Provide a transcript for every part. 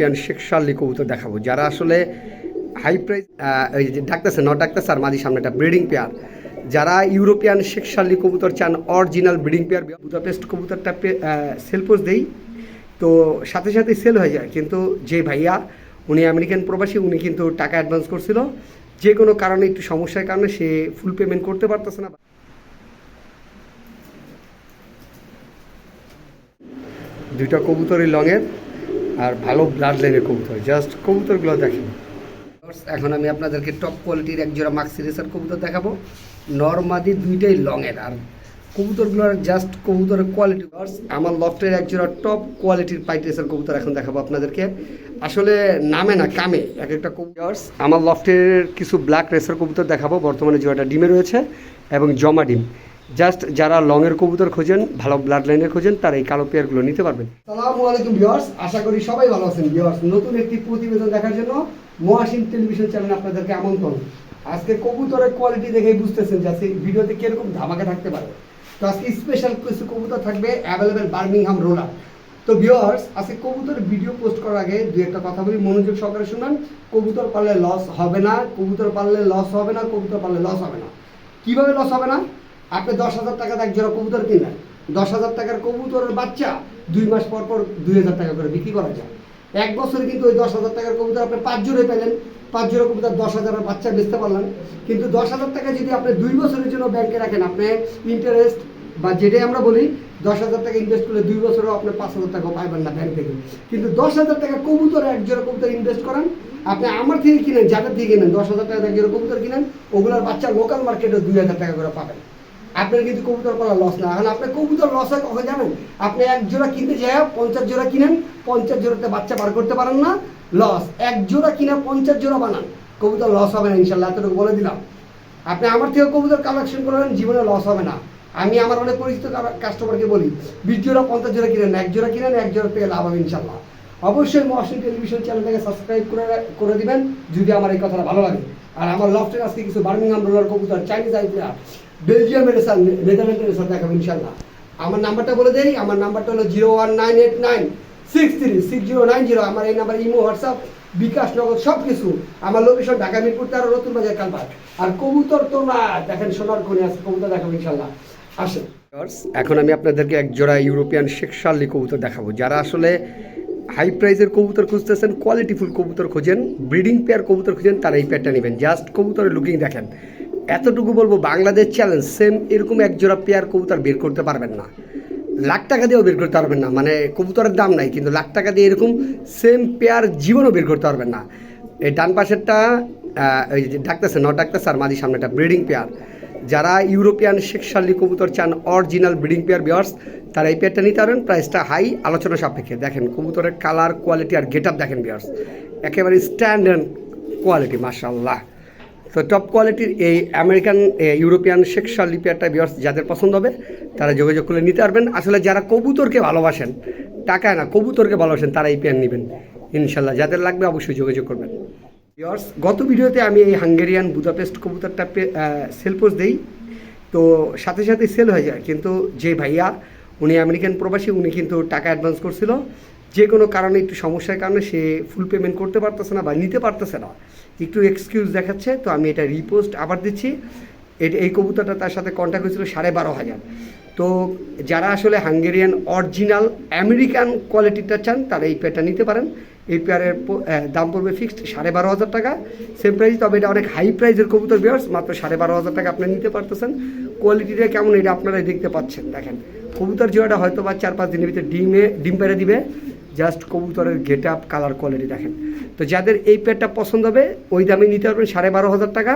European Sheikh কবুতর দেখাবো, যারা আসলে হাই প্রাইস এই যে ডাকতেছে নট ডাকতেছে, আর মাঝি সামনে একটা ব্রিডিং পেয়ার যারা ইউরোপিয়ান শেখ শার্লি কবুতর চান অরিজিনাল ব্রিডিং পেয়ার বুদাপেস্ট কবুতরটা সেল পোস্ট দেই। তো সাথে সাথে সেল হয়ে যায়, কিন্তু যে ভাইয়া, উনি আমেরিকান প্রবাসী, উনি কিন্তু টাকা অ্যাডভান্স করছিল। যে কোনো কারণে, একটু সমস্যার কারণে সে ফুল পেমেন্ট করতে পারতেছে না। দুইটা কবুতরই লংয়ের আর ভালো ব্লাড লাইনের কবুতর জাস্ট কবুতরগুলো দেখেন। এখন আমি আপনাদেরকে টপ কোয়ালিটির এক জোড়া মাক্সি রেসার কবুতর দেখাবো। নর্মাদি দুইটাই লংয়ের আর কবুতরগুলোর জাস্ট কবুতরের কোয়ালিটি আমার লফটের এক জোড়া টপ কোয়ালিটির পাইট রেসার কবুতর এখন দেখাবো আপনাদেরকে। আসলে নামে না, কামে, এক একটা কবুতর। আমার লফটের কিছু ব্ল্যাক রেসার কবুতর দেখাবো, বর্তমানে জোড়াটা ডিমে রয়েছে এবং জমা ডিম। জাস্ট যারা লংয়ের কবুতর খোঁজেন, ভালো ব্লাড লাইনের খোঁজেন, তারা এই কালো পেয়ারগুলো নিতে পারবেন। সালামু আলাইকুম ভিউয়ার্স আশা করি সবাই ভালো আছেন। ভিউয়ার্স নতুন একটি প্রতিবেদন দেখার জন্য মহাসিন টেলিভিশন চ্যানেলে আপনাদেরকে আমন্ত্রণ। আজকে কবুতরের কোয়ালিটি দেখেই বুঝতেছেন যে ভিডিওতে কীরকম ধামাকা থাকতে পারে। তো আজকে স্পেশাল কিছু কবুতর থাকবে অ্যাভেলেবেল বার্মিংহাম রোলার তো ভিউয়ার্স আজকে কবুতরের ভিডিও পোস্ট করার আগে দু একটা কথা বলি, মনোযোগ সহকারে শুনুন। কবুতর পারলে লস হবে না, কবুতর পারলে লস হবে না, কবুতর পারলে লস হবে না। কীভাবে লস হবে না? আপনি দশ হাজার টাকা এক জোড়া কবুতর কিনলেন, দশ হাজার টাকার কবুতরের বাচ্চা দুই মাস পর পর দুই হাজার টাকা করে বিক্রি করা যায়। এক বছরে কিন্তু ওই দশ হাজার টাকার কবুতর আপনি পাঁচ জোড়ে পেলেন, পাঁচ জোড়া কবুতর দশ হাজারের বাচ্চা বেচতে পারলেন। কিন্তু দশ হাজার টাকা যদি আপনি দুই বছরের জন্য ব্যাংকে রাখেন, আপনি ইন্টারেস্ট বা যেটাই আমরা বলি, দশ হাজার টাকা ইনভেস্ট করলে দুই বছরও আপনি পাঁচ হাজার টাকা পাইবেন না ব্যাংক থেকে। কিন্তু দশ হাজার টাকা কবুতরে এক জোড়া কবুতর ইনভেস্ট করেন, আপনি আমার থেকে কিনেন, যাদের থেকে কিনেন, দশ হাজার টাকা এক জোড়া কবুতর কিনেন, ওগুলোর বাচ্চা লোকাল মার্কেটে দুই হাজার টাকা করে পাবেন। আপনার কিন্তু কবুতর পালা লস না। এখন আপনার কবুতর লস হয় কখন জানেন? আপনি এক জোড়া কিনতে যায় পঞ্চাশ জোড়া কিনেন, পঞ্চাশ জোড়াতে বাচ্চা বার করতে পারেন না লস এক জোড়া কিনে পঞ্চাশ জোড়া বানান, কবুতর লস হবে না ইনশাল্লাহ এতটুকু বলে দিলাম। আপনি আমার থেকে কবুতর কালেকশন করবেন জীবনে লস হবে না। আমি আমার অনেক পরিচিত কাস্টমারকে বলি, বিশ জোড়া, পঞ্চাশ জোড়া কিনেন, এক জোড়া কিনেন, এক জোড়া থেকে লাভ হবে ইনশাল্লাহ অবশ্যই মহাসিন টেলিভিশন চ্যানেলটাকে সাবস্ক্রাইব করে করে দিবেন, যদি আমার এই কথাটা ভালো লাগে। আর আমার লফটের আজকে কিছু বার্মিংহাম রোলার কবুতর চাইনিজ আইপিআর বেলজিয়ামের রেসার নেদারল্যান্ডের রেসার দেখাবো ইনশাল্লাহ আমার নাম্বারটা বলে দেই, আমার নাম্বারটা হলো zero one nine eight nine, six three, six zero nine zero. আমার এই নাম্বার ইমো, হোয়াটসঅ্যাপ, বিকাশ নগর সব কিছু আমার লোকেশন ঢাকা মিরপুর তেরো নতুন বাজার কালপাট আর কবুতর তো না, দেখেন সোনার খনি আছে, কবুতর দেখাবো ইনশাল্লাহ আসেন। এখন আমি আপনাদেরকে এক জোড়া ইউরোপিয়ান শেখ কবুতর দেখাবো। যারা আসলে হাই প্রাইজের কবুতর খুঁজতেছেন কোয়ালিটিফুল কবুতর খোঁজেন ব্রিডিং পেয়ার কবুতর খুঁজেন, তারা এই পেয়ারটা নেবেন। জাস্ট কবুতরের লুকিং দেখেন। এতটুকু বলব, বাংলাদেশ চ্যালেঞ্জ সেম এরকম এক জোড়া পেয়ার কবুতর বের করতে পারবেন না। লাখ টাকা দিয়েও বের করতে পারবেন না মানে কবুতরের দাম নাই, কিন্তু লাখ টাকা দিয়ে এরকম সেম পেয়ার জীবনও বের করতে পারবেন না। এই ডান পাশেরটা ওই যে ডাকতেছে ন ডাকতেছে, আর মাঝি সামনে একটা ব্রিডিং পেয়ার যারা ইউরোপিয়ান শেখ শার্লি কবুতর চান অরিজিনাল ব্রিডিং পেয়ার বিয়ার্স তারা এই পেয়ারটা নিতে পারেন প্রাইসটা হাই আলোচনা সাপেক্ষে। দেখেন, কবুতরের কালার কোয়ালিটি আর গেট আপ দেখেন বিয়ার্স একেবারে স্ট্যান্ডার্ড কোয়ালিটি মাশাল্লাহ তো টপ কোয়ালিটির এই আমেরিকান ইউরোপিয়ান শেখ শার্লি পেয়ারটা বিয়ার্স যাদের পছন্দ হবে, তারা যোগাযোগ করে নিতে পারবেন। আসলে যারা কবুতরকে ভালোবাসেন টাকা না, কবুতরকে ভালোবাসেন, তারা এই পেয়ার নেবেন। ইনশাল্লাহ যাদের লাগবে অবশ্যই যোগাযোগ করবেন। ভিউয়ার্স গত ভিডিওতে আমি এই হাঙ্গেরিয়ান বুদাপেস্ট কবুতরটা সেল পোস্ট দেই। তো সাথে সাথে সেল হয়ে যায়। কিন্তু যে ভাইয়া, উনি আমেরিকান প্রবাসী, উনি কিন্তু টাকা অ্যাডভান্স করছিল। যে কোনো কারণে একটু সমস্যার কারণে সে ফুল পেমেন্ট করতে পারতেছে না বা নিতে পারতেছে না। একটু এক্সকিউজ দেখাচ্ছে, তো আমি এটা রিপোস্ট আবার দিচ্ছি। এটা এই কবুতরটা তার সাথে কন্ট্যাক্ট হয়েছিল সাড়ে বারো হাজার। তো যারা আসলে হাঙ্গেরিয়ান অরিজিনাল আমেরিকান কোয়ালিটিটা চান, তারা এই পেয়ারটা নিতে পারেন। এই পেয়ারের দাম পড়বে ফিক্সড সাড়ে বারো হাজার টাকা। সেম প্রাইস তবে এটা অনেক হাই প্রাইসের কবুতর বিয়ার্স মাত্র সাড়ে বারো হাজার টাকা আপনি নিতে পারতেছেন। কোয়ালিটিটা কেমন, এটা আপনারাই দেখতে পাচ্ছেন। দেখেন, কবুতর জোড়াটা হয়তো বা চার পাঁচ দিনের ভিতরে ডিমে ডিম পেড়ে দিবে। জাস্ট কবুতরের গেট আপ কালার কোয়ালিটি দেখেন। তো যাদের এই পেয়ারটা পছন্দ হবে, ওই দামে নিতে পারবেন সাড়ে বারো হাজার টাকা।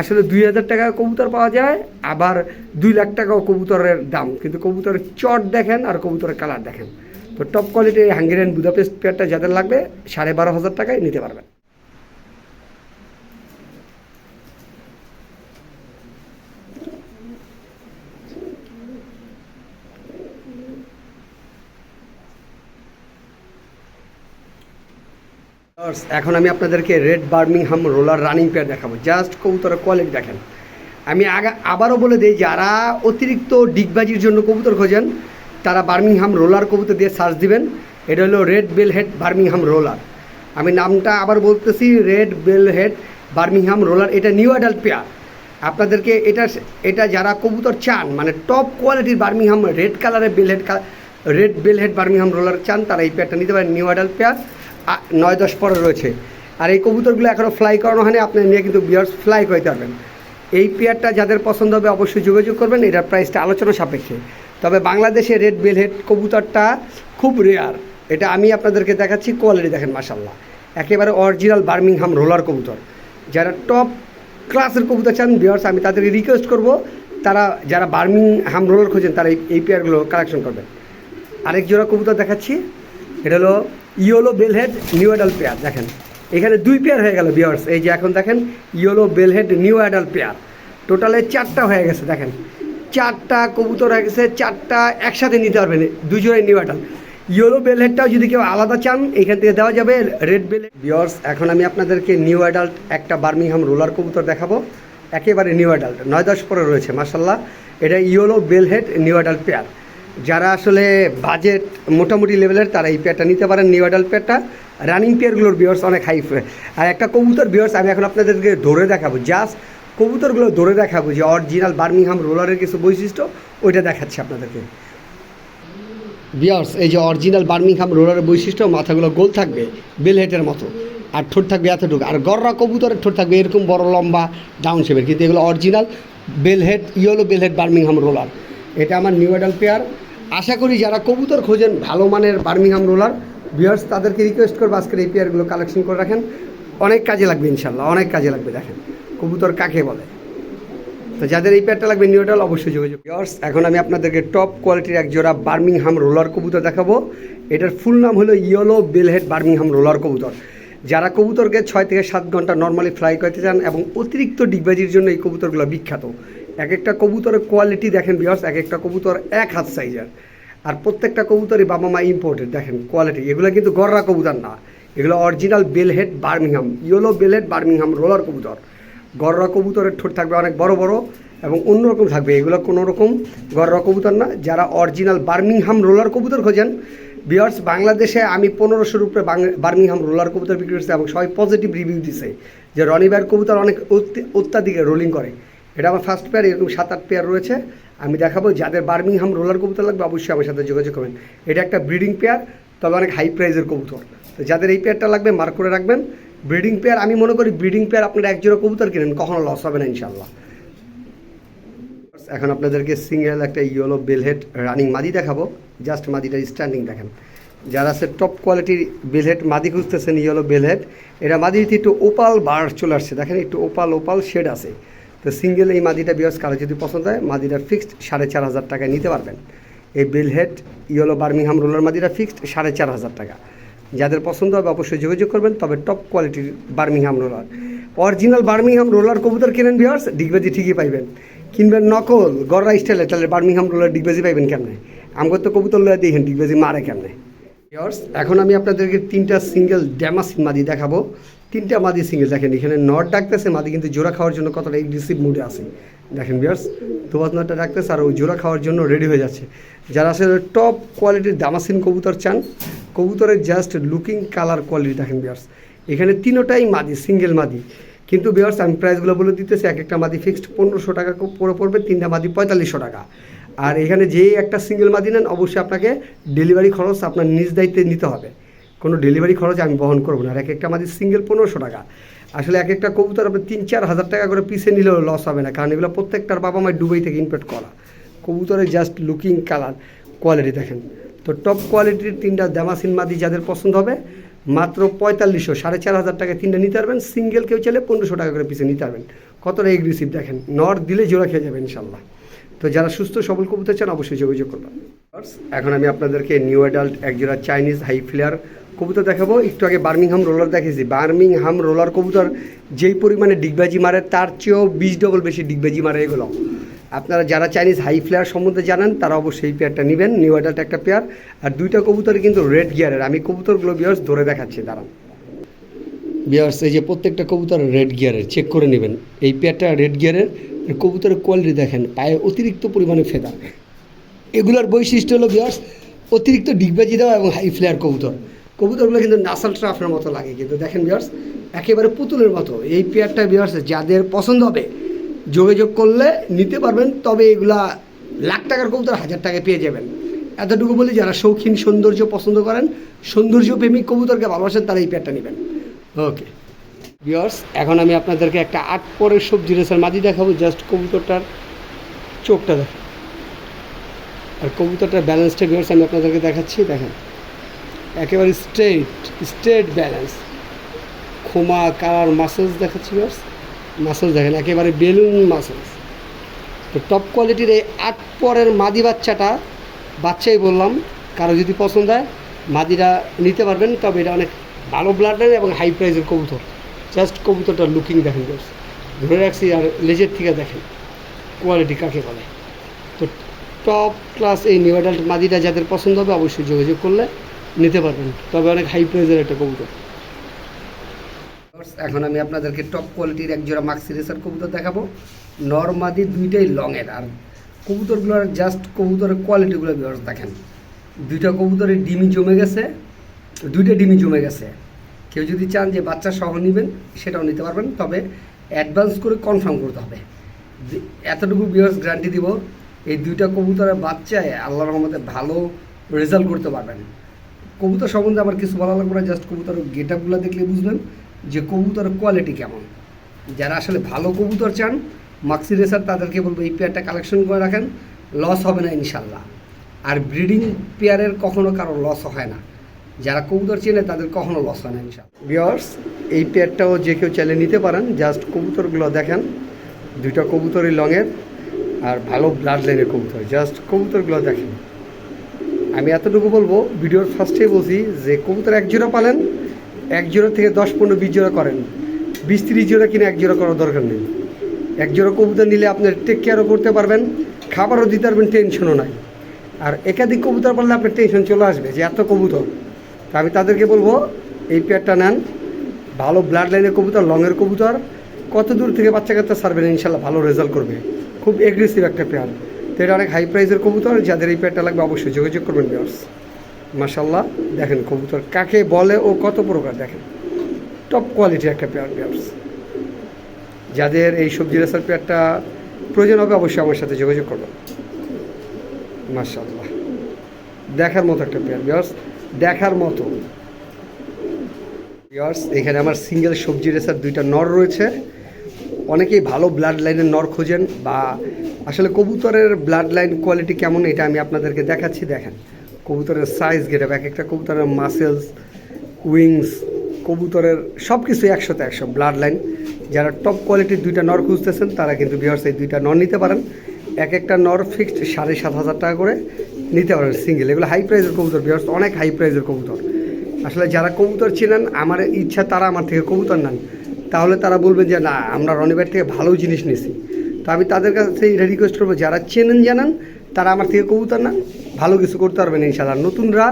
আসলে দুই হাজার টাকা কবুতর পাওয়া যায়, আবার দুই লাখ টাকাও কবুতরের দাম। কিন্তু কবুতরের চট দেখেন আর কবুতরের কালার দেখেন। তো টপ কোয়ালিটির হাঙ্গেরিয়ান বুদাপেস্ট পেয়ারটা যাদের লাগবে, সাড়ে বারো হাজার টাকায় নিতে পারবেন। এখন আমি আপনাদেরকে red Birmingham roller running pair দেখাবো। জাস্ট কবুতরের কোয়ালিটি দেখেন। আমি আগা আবারও বলে দিই, যারা অতিরিক্ত ডিগবাজির জন্য কবুতর খোঁজেন, তারা বার্মিংহাম রোলার কবুতর দিয়ে সার্চ দিবেন। এটা হলো red bell head Birmingham roller আমি নামটা আবার বলতেছি red bell head Birmingham roller এটা নিউ অ্যাডাল্ট পেয়ার আপনাদেরকে এটা এটা যারা কবুতর চান মানে টপ কোয়ালিটির বার্মিংহাম রেড কালারের bell head red bell head Birmingham roller চান, তারা এই পেয়ারটা নিতে পারেন নিউ অ্যাডাল্ট পেয়ার নয় দশ পরে রয়েছে। আর এই কবুতরগুলো এখনও ফ্লাই করানো হয়নি, আপনি নিয়ে কিন্তু বিয়ার্স ফ্লাই করতে পারবেন। এই পেয়ারটা যাদের পছন্দ হবে অবশ্যই যোগাযোগ করবেন, এটার প্রাইসটা আলোচনা সাপেক্ষে। তবে বাংলাদেশে রেড বেলহেড কবুতরটা খুব রেয়ার এটা আমি আপনাদেরকে দেখাচ্ছি কোয়ালিটি দেখেন মাসাল্লাহ একেবারে অরিজিনাল বার্মিংহাম রোলার কবুতর। যারা টপ ক্লাসের কবুতর চান বিয়ার্স আমি তাদেরকে রিকোয়েস্ট করব, তারা যারা বার্মিংহাম রোলার খোঁজেন, তারা এই- পেয়ারগুলো কালেকশন করবেন। আরেক জোড়া কবুতর দেখাচ্ছি, এটা হলো yellow bellhead, new adult pair, দেখেন। এখানে দুই পেয়ার হয়ে গেল বিয়ার্স এই যে এখন দেখেন, yellow bellhead, new adult pair. টোটালে চারটা হয়ে গেছে, দেখেন। চারটা কবুতর হয়ে গেছে, চারটা একসাথে নিতে পারবেন জোড়াই নিউ অ্যাডাল ইয়েলো বেলহেডটাও যদি কেউ আলাদা চান, এখান থেকে দেওয়া যাবে রেড বেল বিয়ার্স এখন আমি আপনাদেরকে নিউ অ্যাডাল্ট, একটা বার্মিংহাম রোলার কবুতর দেখাবো। একেবারে নিউ অ্যাডাল্ট, নয় দশ পরে রয়েছে মার্শাল্লাহ এটা yellow bellhead, new adult pair. যারা আসলে বাজেট মোটামুটি লেভেলের তারা এই পেয়ারটা নিতে পারেন নিউ অ্যাডাল্ট পেয়ারটা রানিং পেয়ারগুলোর বিয়ার্স অনেক হাই আর একটা কবুতর বিয়ার্স আমি এখন আপনাদেরকে ধরে দেখাবো। জাস্ট কবুতরগুলো ধরে দেখাবো যে অরিজিনাল বার্মিংহাম রোলারের কিছু বৈশিষ্ট্য, ওইটা দেখাচ্ছি আপনাদেরকে। বিয়ার্স এই যে অরিজিনাল বার্মিংহাম রোলারের বৈশিষ্ট্য, মাথাগুলো গোল থাকবে বেলহেটের মতো। আর ঠোঁট থাকবে এতটুকু। আর গররা কবুতরের ঠোঁট থাকবে এরকম বড়, লম্বা ডাউন শেপের কিন্তু এগুলো original bellhead yellow bellhead Birmingham roller এটা আমার নিউ অ্যাডাল পেয়ার আশা করি যারা কবুতর খোঁজেন, ভালো মানের বার্মিংহাম রোলার বিয়ার্স তাদেরকে রিকোয়েস্ট করব আজকের এই পেয়ারগুলো কালেকশন করে রাখেন। অনেক কাজে লাগবে ইনশাল্লাহ, অনেক কাজে লাগবে, দেখেন। কবুতর কাকে বলে? তো যাদের এই প্যাডটা লাগবে নিউটাল অবশ্যই যোগাযোগ ইয়ার্স এখন আমি আপনাদেরকে টপ কোয়ালিটির এক জোড়া বার্মিংহাম রোলার কবুতর দেখাবো। এটার ফুল নাম হলো ইয়েলো বেলহেড বার্মিংহাম রোলার কবুতর। যারা কবুতরকে ছয় থেকে সাত ঘণ্টা নর্মালি ফ্লাই করতে চান এবং অতিরিক্ত ডিগবাজির জন্য এই কবুতরগুলো বিখ্যাত। এক একটা কবুতরের কোয়ালিটি দেখেন বিয়ার্স এক একটা কবুতর এক হাত সাইজের আর প্রত্যেকটা কবুতরই বাবা মা ইম্পোর্টেড দেখেন কোয়ালিটি এগুলো কিন্তু গররা কবুতর না। এগুলো original bellhead Birmingham yellow bellhead Birmingham roller কবুতর। গররা কবুতরের ঠোঁট থাকবে অনেক বড় বড় এবং অন্যরকম থাকবে। এগুলো কোনো রকম গররা কবুতর না। যারা অরিজিনাল বার্মিংহাম রোলার কবুতর খোঁজেন বিয়ার্স বাংলাদেশে আমি পনেরোশোর উপরে বার্মিংহাম রোলার কবুতর বিক্রি করছি এবং সবাই পজিটিভ রিভিউ দিছে যে রনিবার কবুতর অনেক অত্য- অত্যাধিক রোলিং করে। এটা আমার ফার্স্ট পেয়ার এরকম সাত, আট পেয়ার রয়েছে। আমি দেখাবো যাদের বার্মিংহাম রোলার কবুতর লাগবে, অবশ্যই আমার সাথে যোগাযোগ করবেন। এটা একটা ব্রিডিং পেয়ার তবে অনেক হাই প্রাইজের কবুতর। তো যাদের এই পেয়ারটা লাগবে মার্ক করে রাখবেন। ব্রিডিং পেয়ার আমি মনে করি ব্রিডিং পেয়ার আপনারা এক জোড়া কবুতর কিনেন, কখনো লস হবে না ইনশাল্লাহ এখন আপনাদেরকে সিঙ্গেল একটা ইয়েলো বেলহেড রানিং মাদি দেখাবো। জাস্ট মাদিটার স্ট্যান্ডিং দেখেন। যারা আছে টপ কোয়ালিটির বেলহেড মাদি খুঁজতেছেন ইয়েলো বেলহেড এটা মাদিতে একটু ওপাল বার চলে আসছে। দেখেন একটু ওপাল ওপাল শেড আছে। তো সিঙ্গেল এই মাদিটা বিয়ার্স কারও যদি পছন্দ হয়, মাদিটা ফিক্সড সাড়ে চার হাজার টাকায় নিতে পারবেন। এই বেলহেড ইয়েলো বার্মিংহাম রোলার মাদিটা ফিক্সড সাড়ে চার হাজার টাকা। যাদের পছন্দ হবে অবশ্যই যোগাযোগ করবেন, তবে টপ কোয়ালিটির Birmingham roller original Birmingham roller কবুতর কেনেন বিয়ার্স ডিগবাজি ঠিকই পাইবেন। কিনবেন নকল গররা স্টাইলে তাহলে বার্মিংহাম রোলার ডিগবাজি পাইবেন কেমনে? আমগর তো কবুতর লয়ে দেখেন, ডিগবাজি মারে কেমনে? বিয়ার্স এখন আমি আপনাদেরকে তিনটা সিঙ্গেল ড্যামাসিন মাদি দেখাবো। তিনটা মাদি সিঙ্গেল দেখেন এখানে নট ডাকতেছে, মাদি কিন্তু জোড়া খাওয়ার জন্য কতটা এগ্রেসিভ মুডে আছে। দেখেন বিয়ার্স দুবাস নটটা ডাকতেছে আর ওই জোড়া খাওয়ার জন্য রেডি হয়ে যাচ্ছে। যারা আসলে টপ কোয়ালিটির দামাসিন কবুতর চান, কবুতরের জাস্ট লুকিং কালার কোয়ালিটি দেখেন বিয়ার্স এখানে তিনোটাই মাদি সিঙ্গেল মাদি। কিন্তু বিয়ার্স আমি প্রাইসগুলো বলে দিতেছি, এক একটা মাদি ফিক্সড পনেরোশো টাকা পড়ে পড়বে, তিনটা মাদি পঁয়তাল্লিশশো টাকা। আর এখানে যে একটা সিঙ্গেল মাদি নেন, অবশ্যই আপনাকে ডেলিভারি খরচ আপনার নিজ দায়িত্বে নিতে হবে। কোনো ডেলিভারি খরচ আমি বহন করব না। আর এক একটা মাদি সিঙ্গেল পনেরোশো টাকা। আসলে এক একটা কবুতর আপনি তিন চার হাজার টাকা করে পিসে নিলেও লস হবে না। কারণ এগুলো প্রত্যেকটার বাবা মায়ের দুবাই থেকে ইনপেক্ট করা। কবুতরের জাস্ট লুকিং কালার কোয়ালিটি দেখেন। তো টপ কোয়ালিটির তিনটা দামাসিন মাদি যাদের পছন্দ হবে, মাত্র পঁয়তাল্লিশশো, সাড়ে চার হাজার টাকা তিনটা নিতে পারবেন। সিঙ্গেল কেউ চাইলে পনেরোশো টাকা করে পিসে নিতে পারবেন। কতটা এগ্রেসিভ দেখেন। নর দিলে জোড়া খেয়ে যাবে ইনশাল্লাহ। তো যারা সুস্থ সবল কবুতর চান, অবশ্যই যোগাযোগ করবেন। এখন আমি আপনাদেরকে নিউ অ্যাডাল্ট একজোড়া চাইনিজ হাই ফ্লেয়ার কবুতর দেখাবো। একটু আগে বার্মিংহাম রোলার দেখেছি বার্মিংহাম রোলার কবুতর যেই পরিমাণে ডিগবাজি মারে, তার চেয়েও বিশ ডবল বেশি ডিগবাজি মারে এগুলো। আপনারা যারা চাইনিজ হাই ফ্লেয়ার সম্বন্ধে জানেন, তারা অবশ্যই এই পেয়ারটা নেবেন। নিউ অ্যাডাল্ট একটা পেয়ার আর দুইটা কবুতর কিন্তু রেড গিয়ারের আমি কবুতরগুলো বিয়ার্স ধরে দেখাচ্ছি, দাঁড়ান। বিয়ার্স এই যে প্রত্যেকটা কবুতর রেড গিয়ারের চেক করে নেবেন। এই পেয়ারটা রেড গিয়ারের কবুতরের কোয়ালিটি দেখেন, পায়ে অতিরিক্ত পরিমাণে ফেদা এগুলোর বৈশিষ্ট্য হলো বিয়ার্স অতিরিক্ত ডিগবাজি দেওয়া এবং হাই ফ্লেয়ার কবুতর। কবুতরগুলো কিন্তু নাসাল ট্রাফের মতো লাগে কিন্তু দেখেন বিয়ার্স একেবারে পুতুলের মতো। এই পেয়ারটা বিয়ার্স যাদের পছন্দ হবে, যোগাযোগ করলে নিতে পারবেন, তবে এগুলা লাখ টাকার কবুতর হাজার টাকায় পেয়ে যাবেন। এতটুকু বলি, যারা শৌখিন, সৌন্দর্য পছন্দ করেন সৌন্দর্য প্রেমিক কবুতরকে ভালোবাসেন, তারা এই পেয়ারটা নেবেন। ওকে বিয়ার্স এখন আমি আপনাদেরকে একটা আট পরের সবজি রেসের মাদি দেখাবো জাস্ট কবুতরটার চোখটা দেখ আর কবুতরটার ব্যালেন্সটা বিয়ার্স আমি আপনাদেরকে দেখাচ্ছি, দেখেন। একেবারে স্ট্রেট স্ট্রেট ব্যালেন্স খোমা কালার মাসেলস দেখাচ্ছি মাসেলস দেখেন, একেবারে বেলুন মাসেলস তো টপ কোয়ালিটির এই আট পরের মাদি বাচ্চাটা, বাচ্চাই বললাম, কারও যদি পছন্দ হয় মাদিরা নিতে পারবেন, তবে এটা অনেক ভালো ব্লাড এবং হাই প্রাইসের কবুতর। জাস্ট কবুতরটা লুকিং দেখেন ধরে রাখছি আর লেজের থেকে দেখেন কোয়ালিটি কাকে বলে। তো টপ ক্লাস এই নিউ অ্যাডাল্ট মাদিটা যাদের পছন্দ হবে, অবশ্যই যোগাযোগ করলে। নিতে পারবেন। তবে অনেক হাই প্রাইসের একটা কবুতর। এখন আমি আপনাদেরকে টপ কোয়ালিটির এক জোড়া মাক্সি রেসার কবুতর দেখাবো। নর্মাদি দুইটাই লংয়ের আর কবুতরগুলোর জাস্ট কবুতরের কোয়ালিটিগুলো বিভার্স দেখেন। দুইটা কবুতরের ডিমি জমে গেছে, দুইটা ডিমি জমে গেছে। কেউ যদি চান যে বাচ্চা সহ নেবেন, সেটাও নিতে পারবেন, তবে অ্যাডভান্স করে কনফার্ম করতে হবে। এতটুকু বিয়ার্স গ্যারান্টি দিব, এই দুইটা কবুতরের বাচ্চায় আল্লাহ রহমতে ভালো রেজাল্ট করতে পারবেন। কবুতর সম্বন্ধে আমার কিছু বলা লাগবে না জাস্ট কবুতর গেট আপগুলো দেখলে বুঝবেন যে কবুতর কোয়ালিটি কেমন। যারা আসলে ভালো কবুতর চান মাক্সি রেসার তাদেরকে বলব এই পেয়ারটা কালেকশন করে রাখেন লস হবে না ইনশাল্লাহ আর ব্রিডিং পেয়ারের কখনো কারও লস হয় না। যারা কবুতর চেনে তাদের কখনো লস হয় না ইনশাল্লাহ বিয়ার্স এই পেয়ারটাও যে কেউ চাইলে নিতে পারেন জাস্ট কবুতরগুলো দেখেন, দুইটা কবুতরই লংয়ের আর ভালো ব্লাড লাইনের কবুতর জাস্ট কবুতরগুলো দেখেন। আমি এতটুকু বলব, ভিডিওর ফার্স্টেই বলছি যে কবুতর এক জোড়া পালেন, এক জোড়া থেকে দশ, পনেরো, বিশ জোড়া করেন। বিশ, তিরিশ জোড়া কিনে এক জোড়া করার দরকার নেই। এক জোড়া কবুতর নিলে আপনার টেক কেয়ারও করতে পারবেন, খাবারও দিতে পারবেন টেনশনও নাই। আর একাধিক কবুতর পারলে আপনার টেনশন চলে আসবে যে এত কবুতর। তা আমি তাদেরকে বলব, এই পেয়ারটা নেন। ভালো ব্লাড লাইনের কবুতর লংয়ের কবুতর, কত দূর থেকে বাচ্চা কাচ্চা সারবেন ইনশাল্লাহ ভালো রেজাল্ট করবে। খুব এগ্রেসিভ একটা পেয়ার এটা অনেক হাই প্রাইসের কবুতর, যাদের এই পেয়ারটা লাগবে অবশ্যই যোগাযোগ করবেন বিয়ার্স মাসাল্লাহ দেখেন কবুতর কাকে বলে ও কত প্রকার, দেখেন। টপ কোয়ালিটির একটা পেয়ার বিয়ার্স যাদের এই সবজি রেসার পেয়ারটা প্রয়োজন হবে, অবশ্যই আমার সাথে যোগাযোগ করবেন। মাসাল্লাহ দেখার মতো একটা পেয়ার বিয়ার্স দেখার মতো। বিয়ার্স এখানে আমার সিঙ্গেল সবজি রেসার দুইটা নর রয়েছে। অনেকেই ভালো ব্লাড লাইনের নর খোঁজেন বা আসলে কবুতরের ব্লাড লাইন কোয়ালিটি কেমন এটা আমি আপনাদেরকে দেখাচ্ছি, দেখেন। কবুতরের সাইজ গেট এক একটা কবুতরের মাসেলস উইংস কবুতরের সব কিছু একশোতে একশো ব্লাড লাইন যারা টপ কোয়ালিটির দুইটা নর খুঁজতেছেন, তারা কিন্তু বিহার্স এই দুইটা নর নিতে পারেন। এক একটা নর ফিক্সড সাড়ে সাত হাজার টাকা করে নিতে পারেন সিঙ্গেল এগুলো হাই প্রাইজের কবুতর বিহার্স অনেক হাই প্রাইজের কবুতর। আসলে যারা কবুতর চেনেন, আমার ইচ্ছা, তারা আমার থেকে কবুতর নেন। তাহলে তারা বলবেন যে, না, আমরা রনিবার থেকে ভালো জিনিস নিছি তো আমি তাদের কাছে এটা রিকোয়েস্ট করব, যারা চেনেন, জানান, তারা আমার থেকে কবুতর না ভালো কিছু করতে পারবেন ইনশাল্লাহ নতুনরা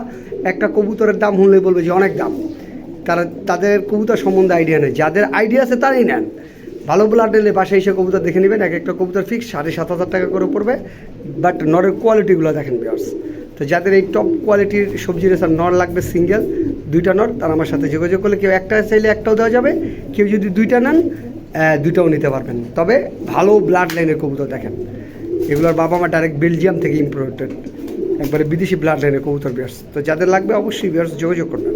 একটা কবুতরের দাম হলে বলবে যে, অনেক দাম। তারা, তাদের কবুতর সম্বন্ধে আইডিয়া নেই। যাদের আইডিয়া আছে তারাই নেন। ভালো ব্লাড নিলে বাসায় এসে কবুতর দেখে নেবেন, এক একটা কবুতর ফিক্স সাড়ে সাত হাজার টাকা করে পড়বে। বাট নরের কোয়ালিটিগুলো দেখেন বিয়ার্স তো যাদের এই টপ কোয়ালিটির সবজি রেসার নর লাগবে সিঙ্গেল দুইটা নট, তারা আমার সাথে যোগাযোগ করলে কেউ একটা চাইলে একটাও দেওয়া যাবে, কেউ যদি দুইটা নেন দুইটাও নিতে পারবেন। তবে ভালো ব্লাড লাইনের কবুতর দেখেন। এগুলোর বাবা মা ডাইরেক্ট বেলজিয়াম থেকে ইম্পোর্টেড একবারে বিদেশি ব্লাড লাইনের কবুতর বিয়ার্স তো যাদের লাগবে অবশ্যই বিয়ার্স যোগাযোগ করবেন।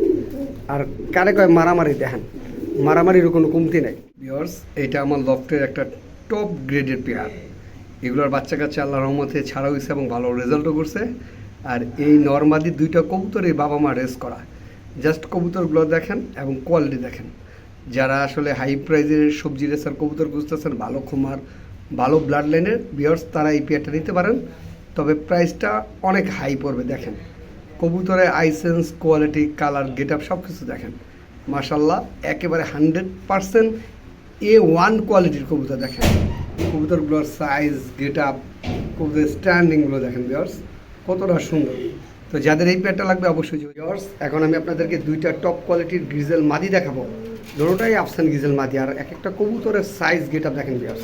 আর কারে কয় মারামারি দেখেন। মারামারিরও কোনো কমতি নেই। বিয়ার্স এটা আমার লফটের একটা টপ গ্রেডের পেয়ার। এগুলোর বাচ্চা কাচ্চা আল্লাহ রহমতে ছাড়া হয়েছে এবং ভালো রেজাল্টও করছে। আর এই নর্মাদি দুইটা কবুতর এই বাবা মা রেস করা। জাস্ট কবুতরগুলো দেখেন এবং কোয়ালিটি দেখেন। যারা আসলে হাই প্রাইজের সবজি রেসার কবুতর খুঁজতেছেন, ভালো খুমার, ভালো ব্লাড লাইনের বিয়ার্স তারা এই পেয়ারটা নিতে পারেন। তবে প্রাইসটা অনেক হাই পড়বে, দেখেন। কবুতরের আইসেন্স কোয়ালিটি কালার গেট আপ সব কিছু দেখেন। মাশাল্লাহ একেবারে হান্ড্রেড পারসেন্ট এ ওয়ান কোয়ালিটির কবুতর দেখেন। কবুতরগুলোর সাইজ গেট আপ কবুতরের স্ট্যান্ডিংগুলো দেখেন বিয়ার্স কতটা সুন্দর। তো যাদের এই পেয়ারটা লাগবে অবশ্যই বিয়ার্স এখন আমি আপনাদেরকে দুইটা টপ কোয়ালিটির গ্রিজেল মাদি দেখাবো। দুটোটাই আফসান গ্রিজেল মাদি, আর এক একটা কবুতরের সাইজ গেট আপ দেখেন বিয়ার্স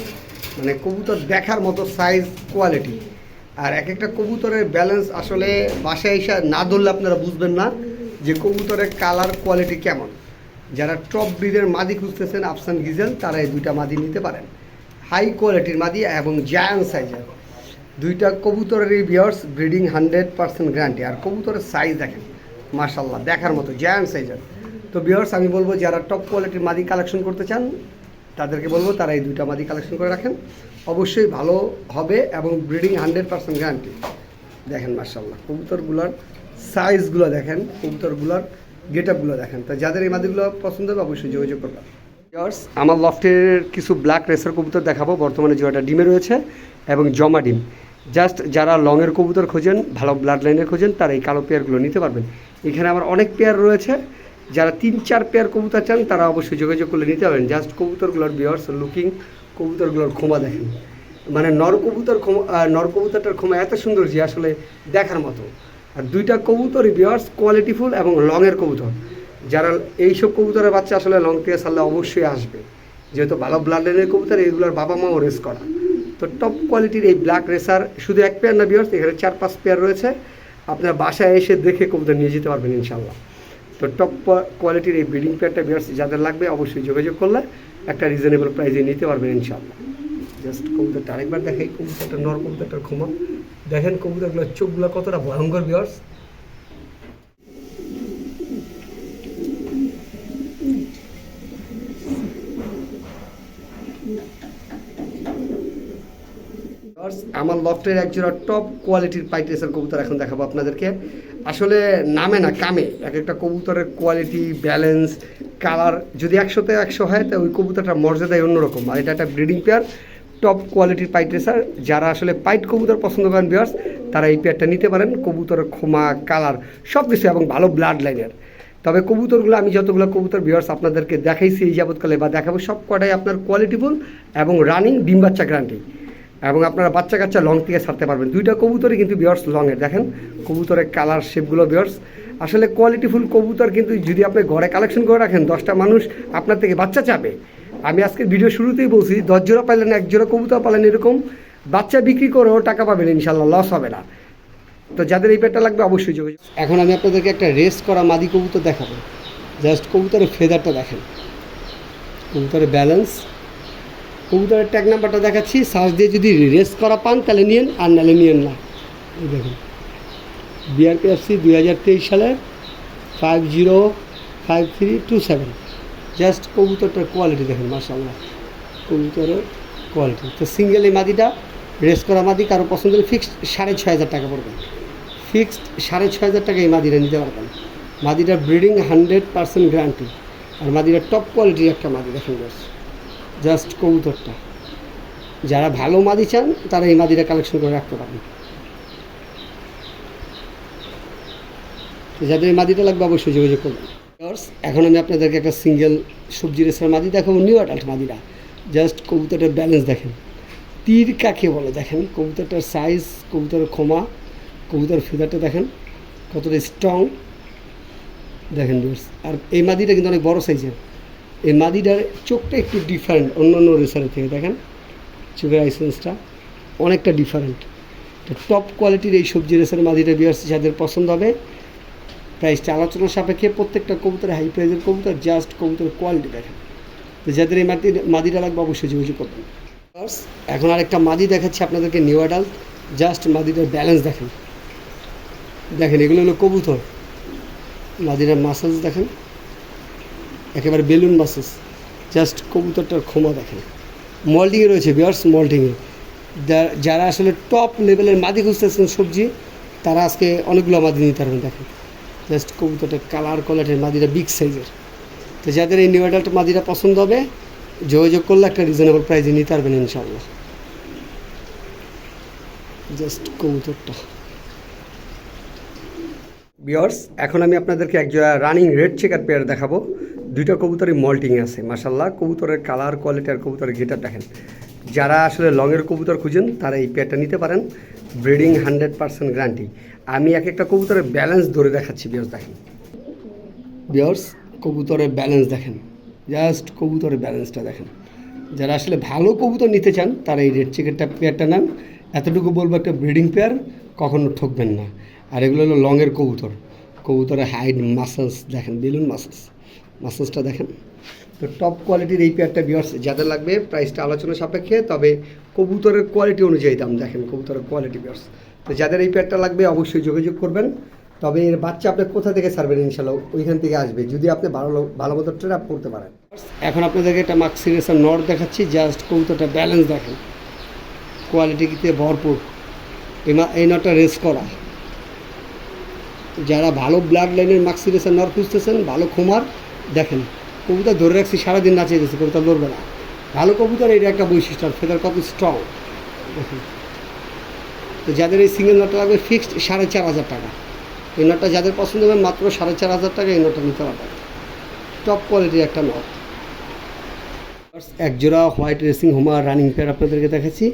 মানে কবুতর দেখার মতো সাইজ কোয়ালিটি আর এক একটা কবুতরের ব্যালেন্স আসলে বাসায় এসে না ধরলে আপনারা বুঝবেন না যে কবুতরের কালার কোয়ালিটি কেমন। যারা টপ ব্রিডের মাদি খুঁজতেছেন আফসান গিজেল তারা এই দুইটা মাদি নিতে পারেন। হাই কোয়ালিটির মাদি এবং জায়ান সাইজের দুইটা কবুতরের এই viewers breeding hundred percent guarantee আর কবুতরের সাইজ দেখেন মার্শাল্লাহ দেখার মতো জায়ান্ট সাইজের তো বিয়ার্স আমি বলব যারা টপ কোয়ালিটির মাদি কালেকশন করতে চান তাদেরকে বলব তারা এই দুইটা মাদি কালেকশন করে রাখেন। অবশ্যই ভালো হবে এবং ব্রিডিং হান্ড্রেড পার্সেন্ট গ্যারান্টি দেখেন মার্শাল্লাহ কবুতরগুলোর সাইজগুলো দেখেন কবুতরগুলোর গেট আপগুলো দেখেন। তো যাদের এই মাদিগুলো পছন্দ হবে অবশ্যই যোগাযোগ করবেন। Viewers, আমার লফটের কিছু ব্ল্যাক রেসার কবুতর দেখাবো। বর্তমানে জোয়াটা ডিমে রয়েছে এবং জমা ডিম। জাস্ট যারা লংয়ের কবুতর খোঁজেন, ভালো ব্লাড লাইনের খোঁজেন, তারা এই কালো পেয়ারগুলো নিতে পারবেন। এখানে আমার অনেক পেয়ার রয়েছে। যারা তিন, চার পেয়ার কবুতর চান, তারা অবশ্যই যোগাযোগ করলে নিতে পারবেন। জাস্ট কবুতরগুলোর বিয়ার্স লুকিং কবুতরগুলোর ক্ষমা দেখেন। মানে নর কবুতর নর কবুতরটার ক্ষমা এত সুন্দর যে আসলে দেখার মতো। আর দুইটা কবুতরই বিয়ার্স কোয়ালিটিফুল এবং লংয়ের কবুতর। যারা এইসব কবুতরের বাচ্চা আসলে লং থেকে সারলে অবশ্যই আসবে। যেহেতু ভালো ব্লাড লাইনের কবুতর এইগুলোর বাবা মাও রেস করা। তো টপ কোয়ালিটির এই ব্ল্যাক রেসার শুধু এক পেয়ার না বিয়ার্স এখানে চার, পাঁচ পেয়ার রয়েছে। আপনার বাসায় এসে দেখে কবুতর নিয়ে যেতে পারবেন ইনশাল্লাহ তো টপ কোয়ালিটির এই ব্রিডিং পেয়ারটা বিয়ার্স যাদের লাগবে অবশ্যই যোগাযোগ করলে একটা রিজনেবল প্রাইসে নিতে পারবেন ইনশাল্লাহ জাস্ট কবুতরটা আরেকবার দেখাই, কবুতরটা নর কবুতরটার ক্ষমা দেখেন কবুতরগুলোর চোখগুলো কতটা ভয়ঙ্কর বিয়ার্স আমার লফটের একজোড়া টপ কোয়ালিটির পাইটেসের কবুতর এখন দেখাবো আপনাদেরকে। আসলে নামে না, কামে। এক একটা কবুতরের কোয়ালিটি ব্যালেন্স কালার যদি একশোতে একশো হয়, তো ওই কবুতরটার মর্যাদাই অন্যরকম। আর এটা একটা ব্রিডিং পেয়ার টপ কোয়ালিটির পাইটেসার যারা আসলে পাইট কবুতর পছন্দ করেন বিয়ার্স তারা এই পেয়ারটা নিতে পারেন। কবুতরের ক্ষমা কালার সব কিছু এবং ভালো ব্লাড লাইনের তবে কবুতরগুলো, আমি যতগুলো কবুতর ভিউয়ার্স আপনাদেরকে দেখাইছি এই যাবৎকালে বা দেখাবো সব কটাই আপনার কোয়ালিটিফুল এবং রানিং ডিম বাচ্চা গ্যারান্টি এবং আপনারা বাচ্চা কাচ্চা লং থেকে ছাড়তে পারবেন। দুইটা কবুতরই কিন্তু বিয়ার্স লংয়ের দেখেন? কবুতরের কালার শেপগুলো বিয়ার্স আসলে কোয়ালিটিফুল কবুতর কিন্তু যদি আপনি ঘরে কালেকশন করে রাখেন, দশটা মানুষ আপনার থেকে বাচ্চা চাবে। আমি আজকে ভিডিও শুরুতেই বলছি, দশ জোড়া পাইলেন এক জোড়া কবুতর পালেন এরকম, বাচ্চা বিক্রি করেও টাকা পাবেন ইনশাল্লাহ লস হবে না। তো যাদের এই পেটটা লাগবে অবশ্যই যোগাযোগ এখন আমি আপনাদেরকে একটা রেস করা মাদি কবুতর দেখাবো। জাস্ট কবুতরের ফেদারটা দেখেন। কবুতরের ব্যালেন্স কবুতরের ট্যাগ নাম্বারটা দেখাচ্ছি। সার্চ দিয়ে যদি রেস করা পান, তাহলে নিয়েন, আর নাহলে নিয়েন না। দেখুন। বিআরপিএফসি দুই হাজার তেইশ সালের five zero five three two seven just কবুতরটার quality দেখেন মাসাল্লাহ কবুতরের কোয়ালিটি তো সিঙ্গেল এই মাদিটা রেস করা মাদি কারও পছন্দ হলে ফিক্সড সাড়ে ছয় হাজার টাকা পড়বে। ফিক্সড সাড়ে ছয় হাজার টাকা এই মাদিটা নিতে পারবেন। মাদিটার ব্রিডিং হান্ড্রেড পার্সেন্ট গ্যারান্টি আর মাদিটার টপ কোয়ালিটির একটা মাদি, দেখেন জাস্ট জাস্ট কবুতরটা। যারা ভালো মাদি চান, তারা এই মাদিটা কালেকশন করে রাখতে পারেন যাদের এই মাদিটা লাগবে অবশ্যই যোগাযোগ করবেন। এখন আমি আপনাদেরকে একটা সিঙ্গেল সবজি রেসার মাদি দেখাবো নিউ অ্যাডাল্ট মাদিটা। জাস্ট কবুতরটার ব্যালেন্স দেখেন। তীর কাকে বলে দেখেন? কবুতরটার সাইজ কবুতরের ক্ষমা কবুতর ফিদারটা দেখেন, কতটা স্ট্রং দেখেন আর এই মাদিটা কিন্তু অনেক বড় সাইজের এই মাদিটার চোখটা একটু ডিফারেন্ট অন্য অন্য রেসারের থেকে, দেখেন? চোখের আইসেন্সটা অনেকটা ডিফারেন্ট তো টপ কোয়ালিটির এই সবজি রেসার মাদিটা বিয়ার্স যাদের পছন্দ হবে প্রাইসটা আলোচনা সাপেক্ষে প্রত্যেকটা কবুতর হাই প্রাইজের কবুতর জাস্ট কবুতরের কোয়ালিটি দেখেন। তো যাদের এই মাটি মাদিটা লাগবে, অবশ্যই যোগাযোগ করবেন। এখন আরেকটা মাদি দেখাচ্ছি আপনাদেরকে নিউ অ্যাডাল্ট জাস্ট মাদিটার ব্যালেন্স দেখেন। দেখেন, এগুলো হলো কবুতর। মাদিটার মাসাজ দেখেন। একেবারে বেলুন মাসাজ জাস্ট কবুতরটার ক্ষমা দেখেন। মল্টিংয়ে রয়েছে বিয়ার্স মল্টিংয়ে। যারা আসলে টপ লেভেলের মাদি খুঁজতেছেন সবজি, তারা আজকে অনেকগুলো মাদি নিতে পারবেন, দেখেন। জাস্ট কবুতরটা কালার কোয়ালিটির মাদিটা বিগ সাইজের তো যাদের এই নিউ অ্যাডাল্ট মাদিটা পছন্দ হবে, যোগাযোগ করলে একটা রিজনেবল প্রাইসে নিতে পারবেন ইনশাল্লাহ জাস্ট কবুতরটা। বিয়ার্স এখন আমি আপনাদেরকে একজোড়া রানিং রেড চেকার পেয়ার দেখাবো। দুইটা কবুতরই মল্টিং আছে মাসাল্লাহ কবুতরের কালার কোয়ালিটি আর কবুতরের গেটার দেখেন। যারা আসলে লংয়ের কবুতর খুঁজেন, তারা এই পেয়ারটা নিতে পারেন। ব্রিডিং হান্ড্রেড পার্সেন্ট গ্যারান্টি আমি এক একটা কবুতরের ব্যালেন্স ধরে দেখাচ্ছি বিয়ার্স দেখেন। বিয়ার্স কবুতরের ব্যালেন্স দেখেন। জাস্ট কবুতরের ব্যালেন্সটা দেখেন। যারা আসলে ভালো কবুতর নিতে চান, তারা এই রেড চিকেনটা পেয়ারটা নেন। এতটুকু বলব, একটা ব্রিডিং পেয়ার কখনো ঠকবেন না। আর এগুলো হলো লংয়ের কবুতর। কবুতরের হাইড মাসাজ দেখেন, বেলুন মাসাজ মাসাজটা দেখেন। তো টপ কোয়ালিটির এই পেয়ারটা বিয়ার্স যাদের লাগবে প্রাইসটা আলোচনা সাপেক্ষে, তবে কবুতরের কোয়ালিটি অনুযায়ী দাম দেখেন, কবুতরের কোয়ালিটি বিয়ার্স তো যাদের এই পেয়ারটা লাগবে, অবশ্যই যোগাযোগ করবেন। তবে এর বাচ্চা আপনি কোথা থেকে ছাড়বেন ইনশাল্লাহ? ওইখান থেকে আসবে, যদি আপনি ভালো ভালো মতো ট্রেপ করতে পারেন। এখন আপনাদেরকে একটা মার্ক সিরিয়াসের নট দেখাচ্ছি জাস্ট কবুতরটা ব্যালেন্স দেখেন। কোয়ালিটিতে ভরপুর। এই নটটা রেস করা। যারা ভালো ব্লাড লাইনের মার্ক সিরিয়াসের নর খুঁজতেছেন, ভালো খুমার দেখেন কবুতর ধরে রাখছি, সারাদিন নাচিয়ে দিচ্ছে কবুতর লড়বে না। ভালো কবুতর এটা একটা বৈশিষ্ট্য, আর ফেদার কত স্ট্রং তো যাদের এই সিঙ্গেল নটটা লাগবে ফিক্সড সাড়ে চার হাজার টাকা। এই নটটা যাদের পছন্দ হবে মাত্র সাড়ে চার হাজার টাকা এই নটটা নিতে পারবেন। টপ কোয়ালিটির একটা নট এক জোড়া white racing homer running pair আপনাদেরকে দেখাচ্ছি।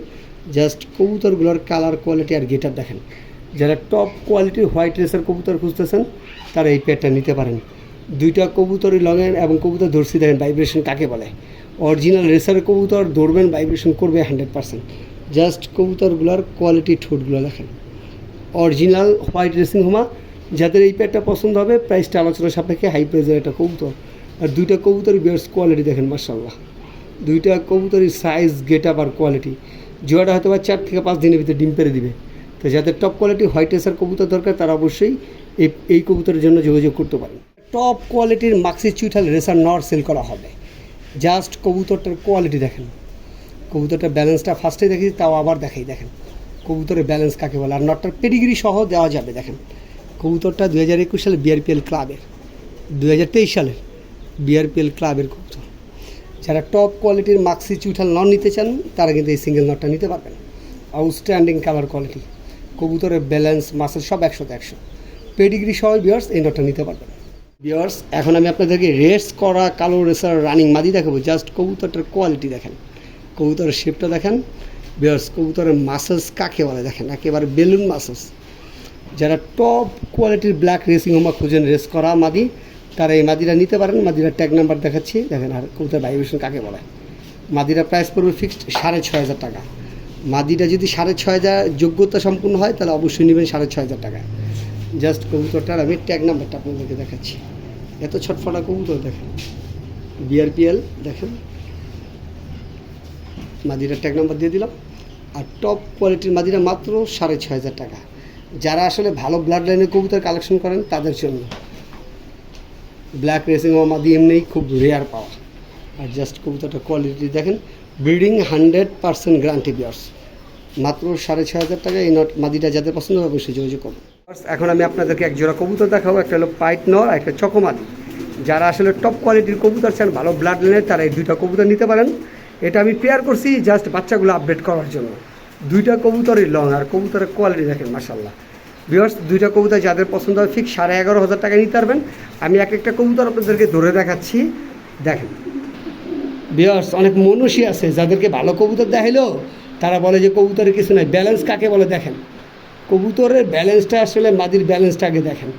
জাস্ট কবুতরগুলোর কালার কোয়ালিটি আর গেটার দেখেন। যারা টপ কোয়ালিটির হোয়াইট রেসের কবুতর খুঁজতেছেন, তারা এই পেয়ারটা নিতে পারেন। দুইটা কবুতরই লগেন এবং কবুতর ধরছি দেখেন ভাইব্রেশন কাকে বলে? অরিজিনাল রেসার কবুতর দৌড়বেন ভাইব্রেশন করবে হান্ড্রেড পার্সেন্ট জাস্ট কবুতরগুলোর কোয়ালিটি ঠোঁটগুলো দেখেন। অরিজিনাল হোয়াইট রেসিং হোমা, যাদের এই প্যাডটা পছন্দ হবে প্রাইসটা আলোচনা সাপেক্ষে হাই প্রাইজের একটা কবুতর। আর দুইটা কবুতর বিয়ার্স কোয়ালিটি দেখেন মার্শাল্লাহ দুইটা কবুতরই সাইজ গেট আপ আর কোয়ালিটি জোয়াটা হয়তো বা চার থেকে পাঁচ দিনের ভিতরে ডিম পেরে দিবে। তো যাদের টপ কোয়ালিটি হোয়াইট রেসার কবুতর দরকার, তারা অবশ্যই এই এই কবুতরের জন্য যোগাযোগ করতে পারেন। টপ কোয়ালিটির মাক্সি চুইঠাল রেসার নর সেল করা হবে। জাস্ট কবুতরটার কোয়ালিটি দেখেন। কবুতরটার ব্যালেন্সটা ফার্স্টে দেখি, তাও আবার দেখাই, দেখেন। কবুতরের ব্যালেন্স কাকে বলে? আর নটটার পেডিগ্রি সহ দেওয়া যাবে, দেখেন। কবুতরটা দু হাজার একুশ সালে বিআরপিএল ক্লাবের দু হাজার তেইশ সালের বিআরপিএল ক্লাবের কবুতর। যারা টপ কোয়ালিটির মাক্সি চুইঠাল নন নিতে চান, তারা কিন্তু এই সিঙ্গেল নটটা নিতে পারবেন। আউটস্ট্যান্ডিং কালার কোয়ালিটি কবুতরের ব্যালেন্স মাসেল সব একশোতে একশো। পেডিগ্রি সহ বিয়ার্স এই নটটা নিতে পারবেন। বিয়ার্স এখন আমি আপনাদেরকে রেস করা কালো রেসার রানিং মাদি দেখাবো। জাস্ট কবুতরটার কোয়ালিটি দেখেন। কবুতরের শেপটা দেখেন। বিয়ার্স কবুতরের মাসেলস কাকে বলে দেখেন? একেবারে বেলুন মাসেলস যারা টপ কোয়ালিটির ব্ল্যাক রেসিং হোমা খুঁজেন রেস করা মাদি, তারা এই মাদিরা নিতে পারেন। মাদিরা ট্যাগ নাম্বার দেখাচ্ছি। দেখেন আর কবুতর ভাইব্রেশন কাকে বলে। মাদিরা প্রাইস পড়বে ফিক্সড সাড়ে ছয় হাজার টাকা। মাদিটা যদি সাড়ে ছয় হাজার যোগ্যতা সম্পূর্ণ হয়, তাহলে অবশ্যই নেবেন সাড়ে ছয় হাজার টাকা। জাস্ট কবুতরটার, আমি ট্যাগ নাম্বারটা আপনাদেরকে দেখাচ্ছি। এত ছটফটা কবুতর দেখেন। বিআরপিএল দেখেন। মাদিরা ট্যাগ নাম্বার দিয়ে দিলাম। আর টপ কোয়ালিটির মাদিরা মাত্র সাড়ে ছয় হাজার টাকা। যারা আসলে ভালো ব্লাড লাইনের কবুতর কালেকশন করেন, তাদের জন্য। ব্ল্যাক রেসিং মাদি এমনিই খুব রেয়ার পাওয়া। আর জাস্ট কবুতরটা কোয়ালিটি দেখেন। ব্রিডিং হান্ড্রেড পার্সেন্ট গ্যারান্টি বিয়ার্স মাত্র সাড়ে ছয় হাজার টাকা এই নট মাদিটা যাদের পছন্দ হবে অবশ্যই যোগাযোগ করুন। এখন আমি আপনাদেরকে এক জোড়া কবুতর দেখাবো, একটা হলো পাইট নর আর একটা চকমাদি যারা আসলে টপ কোয়ালিটির কবুতর চান, ভালো ব্লাড লাইনের তারা এই দুইটা কবুতর নিতে পারেন। এটা আমি পেয়ার করছি জাস্ট বাচ্চাগুলো আপডেট করার জন্য। দুইটা কবুতরই লং আর কবুতরের কোয়ালিটি দেখেন মাসাল্লাহ বিয়ার্স দুইটা কবুতর যাদের পছন্দ হয় ঠিক সাড়ে এগারো হাজার টাকা নিতে পারবেন। আমি এক একটা কবুতর আপনাদেরকে ধরে দেখাচ্ছি। দেখেন। বিয়ার্স অনেক মনুষী আছে, যাদেরকে ভালো কবুতর দেখাইলো, তারা বলে যে কবুতরের কিছু নাই। ব্যালেন্স কাকে বলে দেখেন? কবুতরের ব্যালেন্সটা আসলে মাদির ব্যালেন্সটা আগে দেখেন।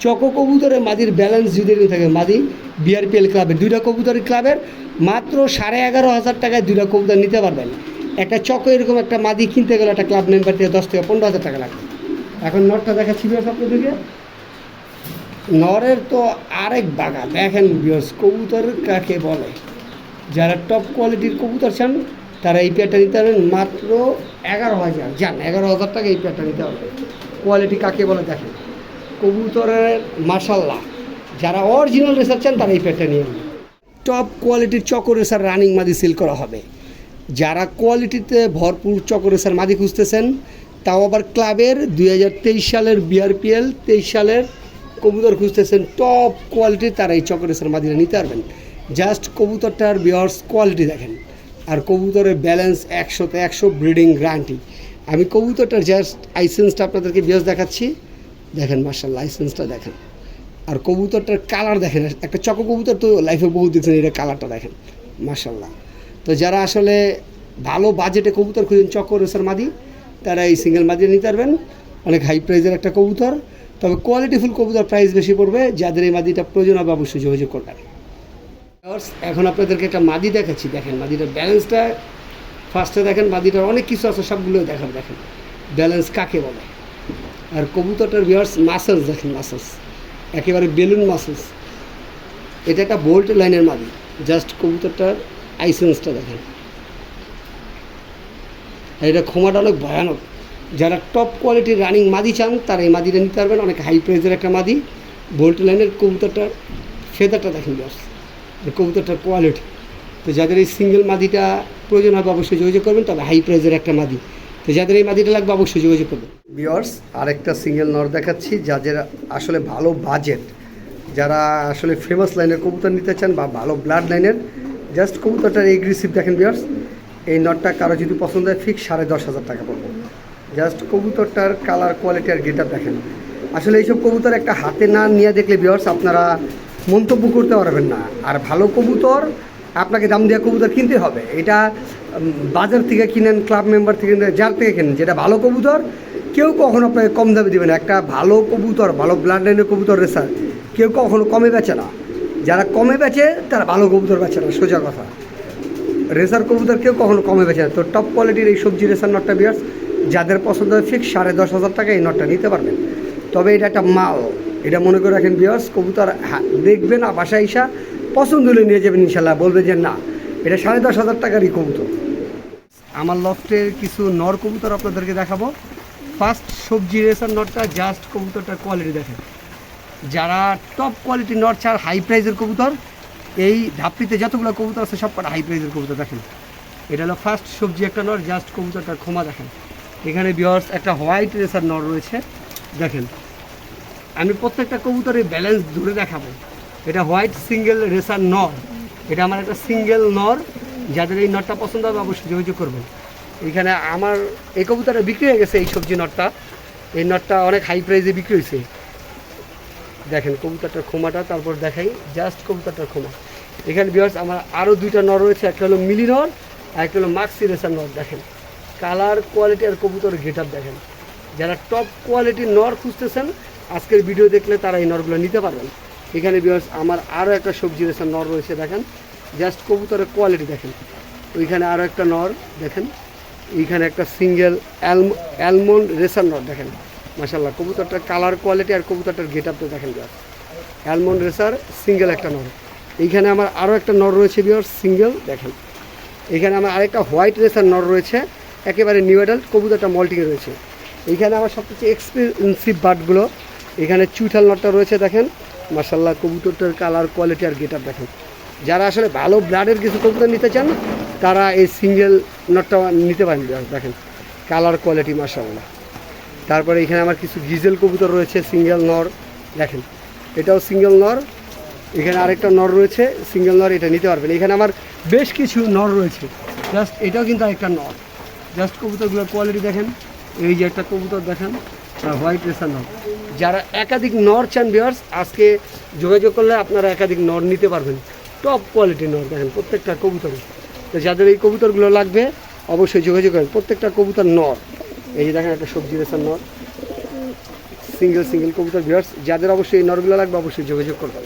চকো কবুতরের মাদির ব্যালেন্স যদি থাকে, মাদি বিআরপিএল ক্লাবের দুইটা কবুতরের ক্লাবের মাত্র সাড়ে এগারো হাজার টাকায় দুইটা কবুতর নিতে পারবেন। একটা চকো এরকম একটা মাদি কিনতে গেলে একটা ক্লাব মেম্বার থেকে দশ থেকে পনেরো হাজার টাকা লাগবে। এখন নটটা দেখাচ্ছি বিয়ার্স আপনাদেরকে। নরের তো আরেক বাগা দেখেন বিয়ার্স কবুতর কাকে বলে? যারা টপ কোয়ালিটির কবুতর চান তারা এই পেয়ারটা নিতে পারবেন মাত্র এগারো হাজার। যান এগারো হাজার টাকা এই পেয়ারটা নিতে পারবেন কোয়ালিটি কাকে বলে দেখেন? কবুতরের মার্শাল্লাহ যারা অরিজিনাল রেসার চান, তারা এই পেয়ারটা নিয়ে নেবেন। টপ কোয়ালিটির চকর রেসার রানিং মাদি সেল করা হবে। যারা কোয়ালিটিতে ভরপুর চকর রেসার মাদি খুঁজতেছেন, তাও আবার ক্লাবের দুই হাজার তেইশ সালের বিআরপিএল তেইশ সালের কবুতর খুঁজতেছেন টপ কোয়ালিটির তারা এই চকর রেসার মাদিরা নিতে পারবেন। জাস্ট কবুতরটার বিয়ার্স কোয়ালিটি দেখেন। আর কবুতরের ব্যালেন্স একশোতে একশো ব্রিডিং গ্যারান্টি আমি কবুতরটার জাস্ট লাইসেন্সটা আপনাদেরকে বিয়ার্স দেখাচ্ছি। দেখেন মার্শাল লাইসেন্সটা দেখেন। আর কবুতরটার কালার দেখেন, একটা চকো কবুতর তো লাইফে বহু দেখছেন এটা কালারটা দেখেন মার্শাল্লাহ তো যারা আসলে ভালো বাজেটে কবুতর খুঁজেন, চকো রেসার মাদি, তারা এই সিঙ্গেল মাদি নিতে পারবেন। অনেক হাই প্রাইজের একটা কবুতর। তবে কোয়ালিটিফুল কবুতর প্রাইস বেশি পড়বে। যাদের এই মাদিটা প্রয়োজন হবে, অবশ্যই যোগাযোগ করবেন। এখন আপনাদেরকে একটা মাদি দেখাচ্ছি, দেখেন মাদিটার ব্যালেন্সটা ফার্স্টে দেখেন মাদিটার অনেক কিছু আছে সবগুলো দেখান দেখেন। ব্যালেন্স কাকে বলে? আর কবুতরটার ভিওর্স মাসেলস দেখেন মাসেলস একেবারে বেলুন মাসেস এটা একটা বোল্ট লাইনের মাদি জাস্ট কবুতরটার আইসেন্সটা দেখেন। আর এটা ক্ষমাটা অনেক ভয়ানক। যারা টপ কোয়ালিটির রানিং মাদি চান, তারা এই মাদিটা নিতে পারবেন। অনেক হাই প্রাইজের একটা মাদি। বোল্ট লাইনের কবুতরটার ফেদারটা দেখেন বাস কবুতরটার কোয়ালিটি তো যাদের এই সিঙ্গেল মাদিটা প্রয়োজন হবে অবশ্যই যোগাযোগ করবেন, তবে হাই প্রাইজের একটা মাদি। তো যাদের এই মাদিটা লাগবে অবশ্যই যোগাযোগ করবেন। বিয়ার্স আরেকটা সিঙ্গেল নর দেখাচ্ছি, যাদের আসলে ভালো বাজেট যারা আসলে ফেমাস লাইনের কবুতর নিতে চান বা ভালো ব্লাড লাইনের জাস্ট কবুতরটার এগ্রেসিভ দেখেন বিয়ার্স এই নটটা কারও যদি পছন্দ হয় ফিক্স সাড়ে দশ হাজার টাকা পড়বে। জাস্ট কবুতরটার কালার কোয়ালিটি আর গেট দেখেন। আসলে এইসব কবুতর একটা হাতে না নিয়ে দেখলে বিয়ার্স আপনারা মন্তব্য করতে পারবেন না। আর ভালো কবুতর, আপনাকে দাম দেওয়া কবুতর কিনতে হবে। এটা বাজার থেকে কিনেন, ক্লাব মেম্বার থেকে যার থেকে কেনেন, যেটা ভালো কবুতর, কেউ কখনো আপনাকে কম দামে দেবে না। একটা ভালো কবুতর, ভালো ব্লাড লাইনের কবুতর রেসার, কেউ কখনো কমে বেচে না। যারা কমে বেচে, তারা ভালো কবুতর বেচে না, সোজা কথা। রেসার কবুতর কেউ কখনো কমে বেচে না। তো টপ কোয়ালিটির এই সবজি রেসার নটটা বিয়ার্স যাদের পছন্দ হয় ফিক্স সাড়ে দশ হাজার টাকা এই নটটা নিতে পারবেন। তবে এটা একটা মাল। এটা মনে করে রাখেন বিয়ার্স কবুতর দেখবেন বাসায় ইসা পছন্দ হলে নিয়ে যাবেন ইনশাল্লাহ, বলবে যে না, এটা সাড়ে দশ হাজার টাকারই কবুতর। আমার লফটের কিছু নর কবুতর আপনাদেরকে দেখাবো। ফার্স্ট সবজি রেসার নটটা জাস্ট কবুতরটার কোয়ালিটি দেখেন। যারা টপ কোয়ালিটি নট চার হাই প্রাইজের কবুতর, এই ধাপটিতে যতগুলো কবুতর আছে সব কটা হাই প্রাইজের কবুতর দেখেন। এটা হলো ফার্স্ট সবজি একটা নর জাস্ট কবুতরটার ক্ষমা দেখেন। এখানে বিয়ার্স একটা হোয়াইট রেসার নর রয়েছে, দেখেন। আমি প্রত্যেকটা কবুতরের ব্যালেন্স ধরে দেখাবো। এটা হোয়াইট সিঙ্গেল রেসার নর। এটা আমার একটা সিঙ্গেল নর। যাদের এই নটটা পছন্দ হবে অবশ্যই যোগাযোগ করবেন। এখানে আমার এই কবুতরটা বিক্রি হয়ে গেছে এই সবজি নটটা এই নটটা অনেক হাই প্রাইসে বিক্রি হয়েছে। দেখেন কবুতরটার খোমাটা তারপর দেখাই জাস্ট কবুতরটার খোমা এখানে বিয়ার্স আমার আরও দুইটা নর রয়েছে। একটা হলো মিলি নর, আর একটা হলো মাক্সি রেসার নর। দেখেন কালার কোয়ালিটি আর কবুতর গেট দেখেন। যারা টপ কোয়ালিটির নর খুঁজতেছেন আজকের ভিডিও দেখলে তারা এই নরগুলো নিতে পারবেন। এখানে বিয়ার্স আমার আরও একটা সবজি রেসার নর রয়েছে, দেখেন। জাস্ট কবুতরের কোয়ালিটি দেখেন। ওইখানে আরও একটা নর, দেখেন। এইখানে একটা সিঙ্গেল অ্যালম অ্যালমন্ড রেসার নর, দেখেন। মাসাল্লাহ কবুতরটার কালার কোয়ালিটি আর কবুতরটার গেট আপটা দেখেন বিয়ার্স অ্যালমন্ড রেসার সিঙ্গেল একটা নর। এইখানে আমার আরও একটা নর রয়েছে বিয়ার্স সিঙ্গেল দেখেন। এখানে আমার আরেকটা হোয়াইট রেসার নর রয়েছে, একেবারে নিউ অ্যাডাল্ট কবুতরটা মল্টিকে রয়েছে। এইখানে আমার সবচেয়ে এক্সপেন্সিভ বার্ডগুলো এখানে চুইঠাল নটটা রয়েছে দেখেন। মাসাল্লাহ কবুতরটার কালার কোয়ালিটি আর গেট দেখেন। যারা আসলে ভালো ব্লাডের কিছু কবুতর নিতে চান, তারা এই সিঙ্গেল নটটা নিতে পারেন, দেখেন। কালার কোয়ালিটি মাসাল্লাহ তারপরে এখানে আমার কিছু গিজেল কবুতর রয়েছে সিঙ্গেল নর, দেখেন। এটাও সিঙ্গেল নর। এখানে আরেকটা নর রয়েছে সিঙ্গেল নর, এটা নিতে পারবেন। এখানে আমার বেশ কিছু নর রয়েছে। জাস্ট এটাও কিন্তু আরেকটা নর। জাস্ট কবুতরগুলোর কোয়ালিটি দেখেন। এই যে একটা কবুতর দেখেন। হোয়াইট রেসার নর যারা একাধিক নর চান বিয়ার্স আজকে যোগাযোগ করলে আপনারা একাধিক নর নিতে পারবেন। টপ কোয়ালিটির নর দেখেন, প্রত্যেকটা কবুতরে। তো যাদের এই কবুতরগুলো লাগবে, অবশ্যই যোগাযোগ করেন প্রত্যেকটা কবুতর নর। এই যে দেখেন একটা সবজি রেসার নর। সিঙ্গেল সিঙ্গেল কবুতর বিয়ার্স যাদের অবশ্যই এই নরগুলো লাগবে, অবশ্যই যোগাযোগ করবেন।